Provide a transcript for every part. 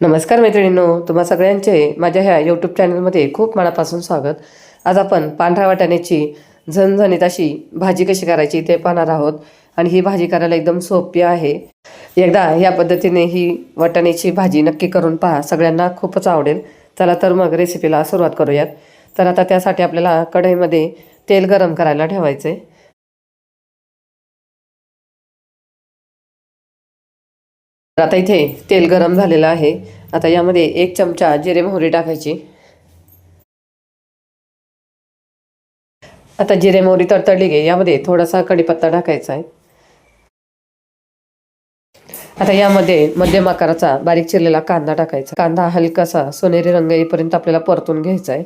नमस्कार मैत्रिणींनो तुम्हा सगळ्यांचे माझ्या ह्या यूट्यूब चॅनलमध्ये खूप मनापासून स्वागत. आज आपण पांढऱ्या वाटाण्याची झणझणीत अशी भाजी कशी करायची ते पाहणार आहोत आणि ही भाजी करायला एकदम सोपी आहे. एकदा ह्या पद्धतीने ही वाटाण्याची भाजी नक्की करून पहा सगळ्यांना खूपच आवडेल. चला तर मग रेसिपीला सुरुवात करूयात. तर आता त्यासाठी आपल्याला कढईमध्ये तेल गरम करायला ठेवायचे तर आता इथे तेल गरम झालेलं आहे. आता यामध्ये एक चमचा जिरे मोहरी टाकायची. आता जिरे मोहरी तडतडली गे यामध्ये थोडासा कढीपत्ता टाकायचा आहे. आता यामध्ये मध्यम आकाराचा बारीक चिरलेला कांदा टाकायचा. कांदा हलकासा सोनेरी रंग येईपर्यंत आपल्याला परतून घ्यायचा आहे.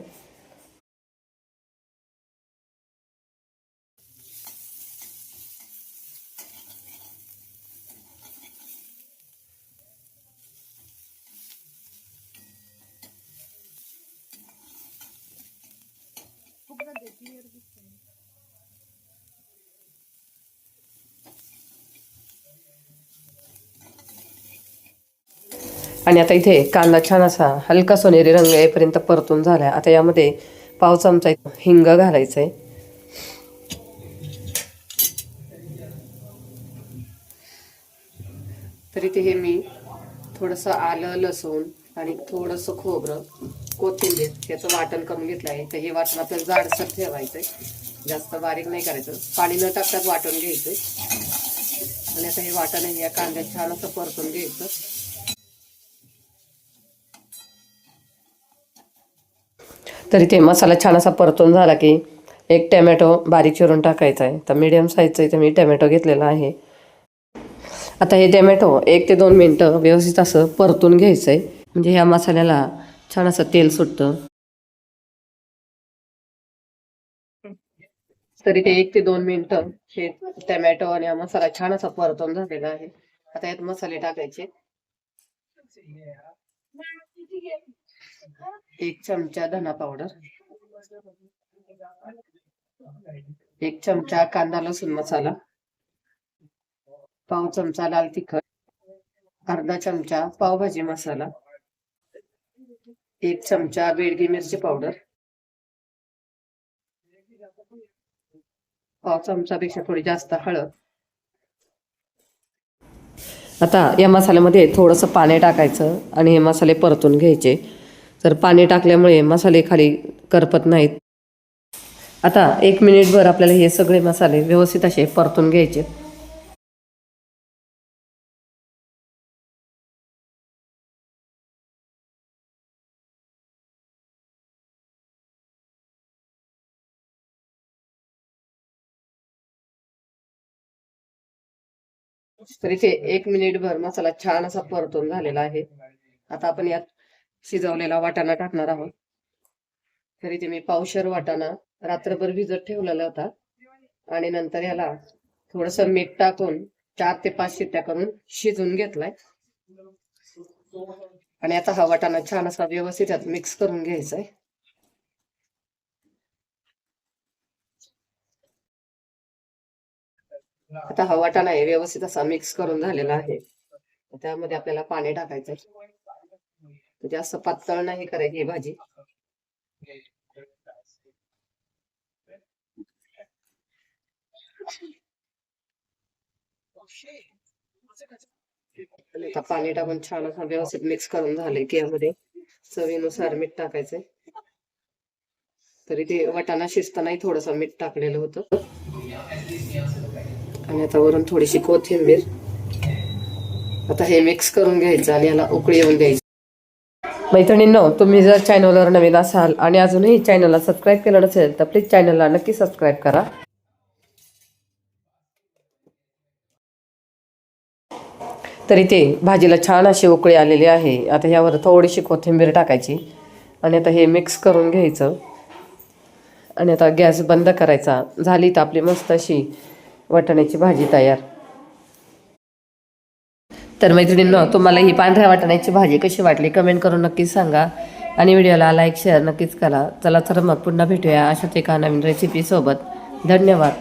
आणि आता इथे कांदा छान असा हलका सोनेरी रंग येईपर्यंत परतून झालाय. आता यामध्ये पाव चमचा हिंग घालायचं आहे तर इथे हे मी थोडंसं आलं लसूण आणि थोडंसं खोबरं कोथिंबीर याचं वाटण करून घेतलं आहे. तर हे वाटण आपल्याला जाडसर ठेवायचं आहे जास्त बारीक नाही करायचं. पाणी न टाकताच वाटून घ्यायचं आणि आता हे वाटण आहे या कांद्यात छान असं परतून घ्यायचं. तर इथे मसाला छान असा परतून झाला की एक टॅमॅटो बारीक चिरून टाकायचा आहे. तर मीडियम साईजचा इथे मी टॅमॅटो घेतलेला आहे. आता हे टॅमॅटो एक ते दोन मिनटं व्यवस्थित असं परतून घ्यायचं आहे म्हणजे ह्या मसाल्याला छान असं तेल सुटतं. तरी ते एक ते दोन मिनिटं हे टॅमॅटो आणि हा मसाला छान असा परतून झालेला आहे. आता यात मसाले टाकायचे. एक चमचा धना पावडर एक चमचा कांदा लसूण मसाला पाव चमचा लाल तिखट अर्धा चमचा पावभाजी मसाला एक चमचा बेडगी मिरची पावडर पाव चमचापेक्षा थोडी जास्त हळद. आता या मसाल्यामध्ये थोडंसं पाणी टाकायचं आणि हे मसाले परतून घ्यायचे. तर पाणी टाकल्यामुळे मसाले खाली करपत नाहीत. आता एक मिनिटभर आपल्याला हे सगळे मसाले व्यवस्थित असे परतून घ्यायचे. तर इथे एक मिनिटभर मसाला छान असा परतून झालेला आहे. आता आपण यात शिजवलेला वाटाणा टाकणार आहोत. तरी ते मी पावशर वाटाणा रात्रभर भिजत ठेवलेला होता. आणि नंतर याला थोडस मीठ टाकून चार ते पाच शिट्ट्या करून शिजून घेतलाय. आणि आता हा वाटाणा छान असा व्यवस्थित यात मिक्स करून घ्यायचा आहे आता हा वाटाणा आहे व्यवस्थित असा मिक्स करून झालेला आहे. त्यामध्ये आपल्याला पाणी टाकायचं जास्त पातळ नाही करायची ही भाजी. आता पाणी टाकून छान असं व्यवस्थित मिक्स करून झाले की यामध्ये चवीनुसार मीठ टाकायचंय. तरी ते वाटाणा शिजतानाही थोडस मीठ टाकलेलं होतं. आणि आता वरून थोडीशी कोथिंबीर. आता हे मिक्स करून घ्यायचं आणि याला उकळी येऊन द्यायची. मैत्रिणींनो तुम्ही जर चॅनलवर नवीन असाल आणि अजूनही चॅनलला सबस्क्राईब केलं नसेल तर प्लीज चॅनलला नक्की सबस्क्राईब करा. तर इथे भाजीला छान अशी उकळी आलेली आहे. आता ह्यावर थोडीशी कोथिंबीर टाकायची आणि आता हे मिक्स करून घ्यायचं. आणि आता गॅस बंद करायचा. झाली तर आपली मस्त अशी वाटाण्याची भाजी तयार. तर मैत्रिणींनो तुम्हाला ही पांढऱ्या वाटाण्याची भाजी कशी वाटली कमेंट करून नक्कीच सांगा. आणि व्हिडिओला लाईक शेअर नक्कीच करा. चला तर मग पुन्हा भेटूया अशाच एका नवीन रेसिपीसोबत धन्यवाद.